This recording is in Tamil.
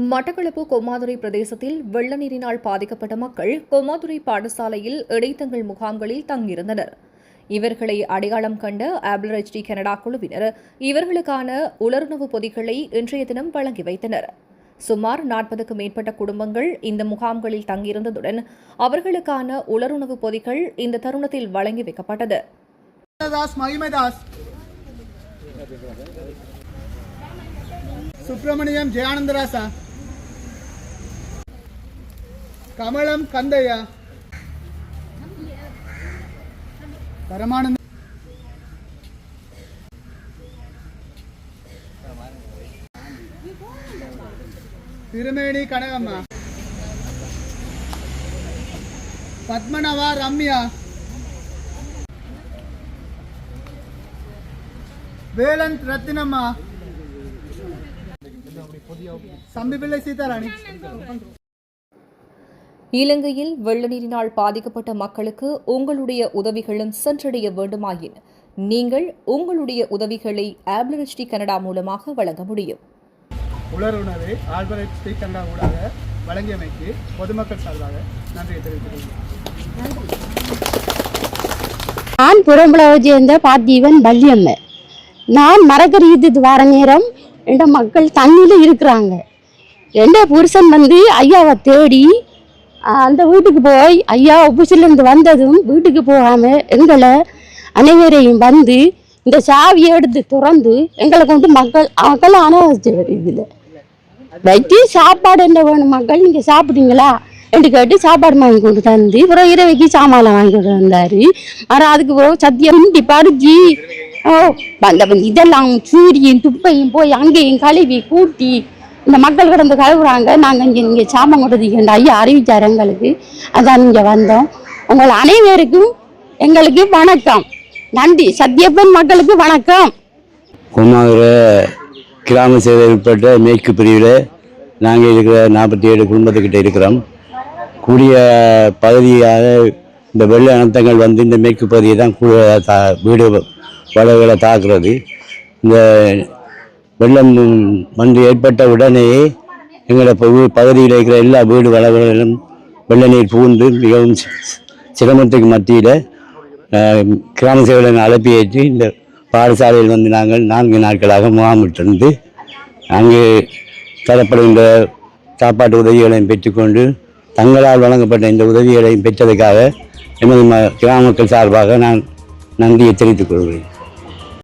மட்டக்களப்பு கொம்மாதுரை பிரதேசத்தில் வெள்ள நீரினால் பாதிக்கப்பட்ட மக்கள் கொமாதுரை பாடசாலையில் இடைத்தங்கள் முகாம்களில் தங்கியிருந்தனர். இவர்களை அடையாளம் கண்ட ஆப்லரஜ்டி கனடா குழுவினர் இவர்களுக்கான உலர்ணவு பொதிகளை இன்றைய தினம் வழங்கி வைத்தனர். சுமார் நாற்பதுக்கு மேற்பட்ட குடும்பங்கள் இந்த முகாம்களில் தங்கியிருந்ததுடன் அவர்களுக்கான உலருணவு பொதிகள் இந்த தருணத்தில் வழங்கி வைக்கப்பட்டது. சுப்பிரமணியம் ஜெயானந்தராசா. கமலம் கந்தையா? பரமானந்த திருமேனி கனகம்மா. பத்மனவா ரம்யா. வேலன் ரத்தினம்மா. சம்பிபிள்ளை சீதாராணி. இலங்கையில் வெள்ள நீரினால் பாதிக்கப்பட்ட மக்களுக்கு உங்களுடைய உதவிகளும் சென்றடைய வேண்டுமாயின் நீங்கள் உங்களுடைய உதவிகளை ஆப்லரிச்டி கனடா மூலமாக வழங்க முடியும். உலர் உணவை ஆல்பரேட் ஸ்ரீகண்டா ஊடாக வழங்கியமைக்கு பொதுமக்கள் சார்பாக நன்றியை தெரிவித்துக் கொள்கிறேன். நான் புறம்புலவை சேர்ந்த பார்த்திவன் வள்ளியம்மை நான் மரக்கறியத்துக்கு வர நேரம் எந்த மக்கள் தண்ணியில் இருக்கிறாங்க. எந்த புருஷன் வந்து ஐயாவை தேடி அந்த வீட்டுக்கு போய் ஐயா ஆஃபீஸிலேருந்து வந்ததும் வீட்டுக்கு போகாமல் எங்களை அனைவரையும் வந்து இந்த சாவியை எடுத்து திறந்து எங்களை கொண்டு மக்கள் மக்கள் அனாவசிச்சு இதில் வைத்து சாப்பாடு என்ன வேணும் மக்கள்? நீங்கள் சாப்பிட்டீங்களா? என்று கேட்டு சாப்பாடு வாங்கி கொண்டு தந்து அப்புறம் இரவைக்கு சாமான் வாங்கி கொண்டு வந்தார். ஆனால் அதுக்கு பிறகு சத்தியம் இண்டி பறிச்சு ஓ அந்த இதெல்லாம் சூரியன் துப்பையும் போய் அங்கேயும் கழுவி கூட்டி இந்த மக்கள் கிடந்து கழுவுறாங்க. நாங்கள் இங்கே இங்கே சாமான் கொண்டு ஐயா அறிவிச்சார் எங்களுக்கு. அதான் இங்கே வந்தோம். உங்கள் அனைவருக்கும் எங்களுக்கு வணக்கம். நன்றி. சத்தியப்பன் மக்களுக்கு வணக்கம். கொம்மாதுரை கிராம சேவை உட்பட்ட மேற்கு பிரிவில் நாங்கள் இருக்கிற நாற்பத்தி ஏழு குடும்பத்துக்கிட்ட இருக்கிறோம். கூடிய பகுதியாக இந்த வெள்ள அனர்த்தங்கள் வந்து இந்த மேற்கு பகுதியை தான் கூட தா வீடு வளவுகளை தாக்குறது. இந்த வெள்ளம் வந்து ஏற்பட்ட உடனேயே எங்களை பகுதியில் இருக்கிற எல்லா வீடு வளவுகளிலும் வெள்ள நீர் புகுந்து மிகவும் சிரமத்துக்கு மத்தியில் கிராம சேவலனை அழைப்பி ஏற்றி இந்த பாடசாலையில் வந்து நாங்கள் நான்கு நாட்களாக முகாமிட்டிருந்து அங்கே தரப்படுகின்ற சாப்பாட்டு உதவிகளையும் பெற்றுக்கொண்டு தங்களால் வழங்கப்பட்ட இந்த உதவிகளையும் பெற்றதுக்காக எமது ம கிராம மக்கள் சார்பாக நான் நன்றியை தெரிவித்துக் கொள்கிறேன்.